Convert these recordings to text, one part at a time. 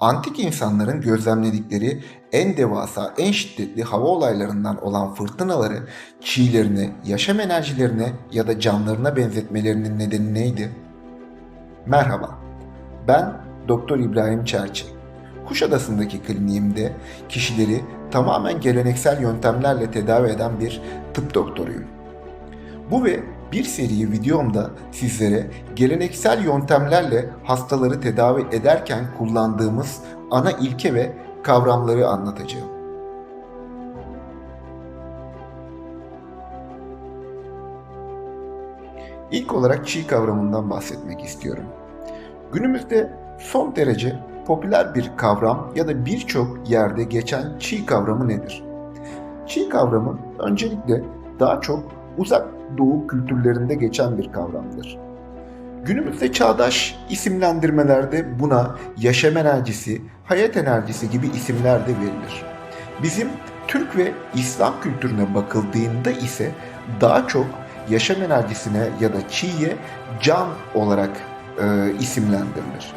Antik insanların gözlemledikleri en devasa, en şiddetli hava olaylarından olan fırtınaları çiğlerine, yaşam enerjilerine ya da canlarına benzetmelerinin nedeni neydi? Merhaba, ben Doktor İbrahim Çerçi. Kuşadası'ndaki kliniğimde kişileri tamamen geleneksel yöntemlerle tedavi eden bir tıp doktoruyum. Bu ve bir seri videomda sizlere geleneksel yöntemlerle hastaları tedavi ederken kullandığımız ana ilke ve kavramları anlatacağım. İlk olarak çiğ kavramından bahsetmek istiyorum. Günümüzde son derece popüler bir kavram ya da birçok yerde geçen çiğ kavramı nedir? Çiğ kavramı öncelikle daha çok uzak doğu kültürlerinde geçen bir kavramdır. Günümüzde çağdaş isimlendirmelerde buna yaşam enerjisi, hayat enerjisi gibi isimler de verilir. Bizim Türk ve İslam kültürüne bakıldığında ise daha çok yaşam enerjisine ya da çiğye can olarak e, isimlendirilir.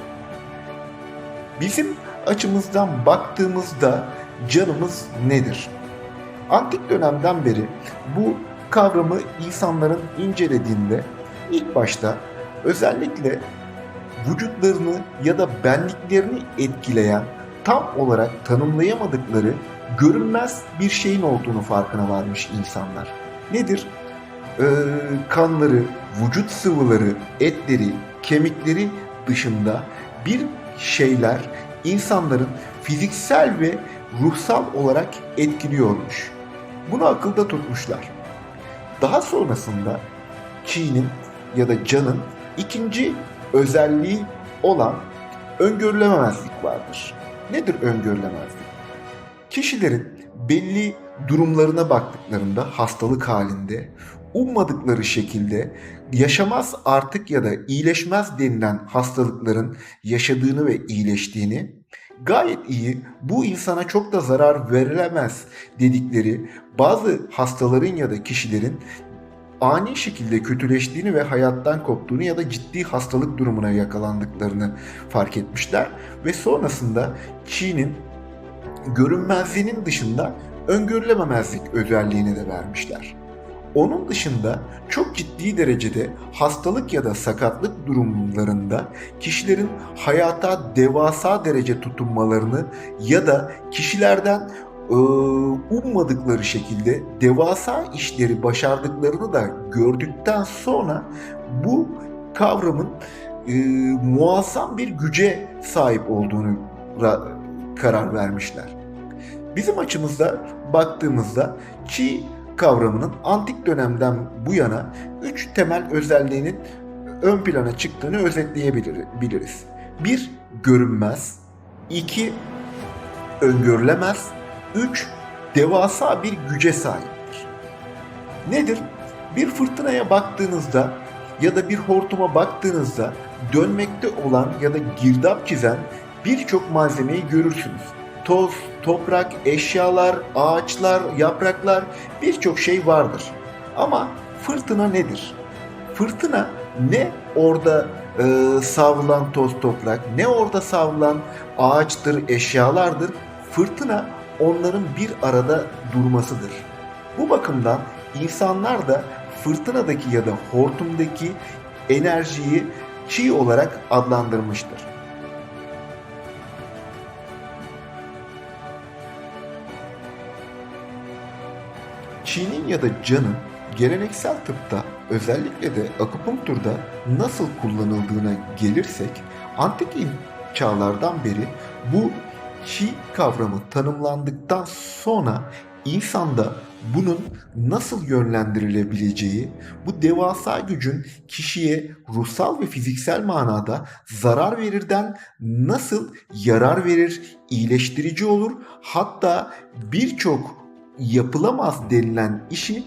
Bizim açımızdan baktığımızda canımız nedir? Antik dönemden beri bu kavramı insanların incelediğinde ilk başta özellikle vücutlarını ya da benliklerini etkileyen tam olarak tanımlayamadıkları görünmez bir şeyin olduğunu farkına varmış insanlar. Nedir? Ee, kanları, vücut sıvıları, etleri, kemikleri dışında bir şeyler insanların fiziksel ve ruhsal olarak etkiliyormuş. Bunu akılda tutmuşlar. Daha sonrasında Çi'nin ya da canın ikinci özelliği olan öngörülememezlik vardır. Nedir öngörülemezlik? Kişilerin belli durumlarına baktıklarında hastalık halinde ummadıkları şekilde yaşamaz artık ya da iyileşmez denilen hastalıkların yaşadığını ve iyileştiğini gayet iyi bu insana çok da zarar verilemez dedikleri bazı hastaların ya da kişilerin ani şekilde kötüleştiğini ve hayattan koptuğunu ya da ciddi hastalık durumuna yakalandıklarını fark etmişler ve sonrasında Çin'in görünmezliğinin dışında öngörülememezlik özelliğini de vermişler. Onun dışında çok ciddi derecede hastalık ya da sakatlık durumlarında kişilerin hayata devasa derece tutunmalarını ya da kişilerden ummadıkları şekilde devasa işleri başardıklarını da gördükten sonra bu kavramın e, muazzam bir güce sahip olduğunu karar vermişler. Bizim açımızda baktığımızda çi kavramının antik dönemden bu yana üç temel özelliğinin ön plana çıktığını özetleyebiliriz. Bir, görünmez. iki öngörülemez. Üç, devasa bir güce sahiptir. Nedir? Bir fırtınaya baktığınızda ya da bir hortuma baktığınızda dönmekte olan ya da girdap çizen birçok malzemeyi görürsünüz. Toz, toprak, eşyalar, ağaçlar, yapraklar birçok şey vardır. Ama fırtına nedir? Fırtına ne orada e, savrulan toz toprak, ne orada savrulan ağaçtır, eşyalardır. Fırtına onların bir arada durmasıdır. Bu bakımdan insanlar da fırtınadaki ya da hortumdaki enerjiyi çi olarak adlandırmıştır. Çi'nin ya da canın geleneksel tıpta özellikle de akupunkturda nasıl kullanıldığına gelirsek antik çağlardan beri bu Çi kavramı tanımlandıktan sonra insanda bunun nasıl yönlendirilebileceği, bu devasa gücün kişiye ruhsal ve fiziksel manada zarar verirden nasıl yarar verir, iyileştirici olur, hatta birçok yapılamaz denilen işi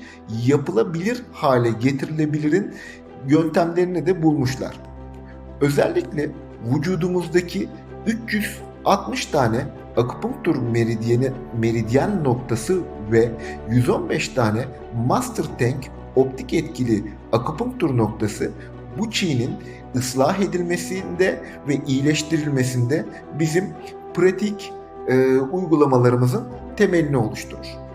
yapılabilir hale getirilebilirin yöntemlerini de bulmuşlar. Özellikle vücudumuzdaki 360 tane akupunktur meridyeni, meridyen noktası ve 115 tane master tank optik etkili akupunktur noktası bu çiğnin ıslah edilmesinde ve iyileştirilmesinde bizim pratik e, uygulamalarımızın temelini oluşturur.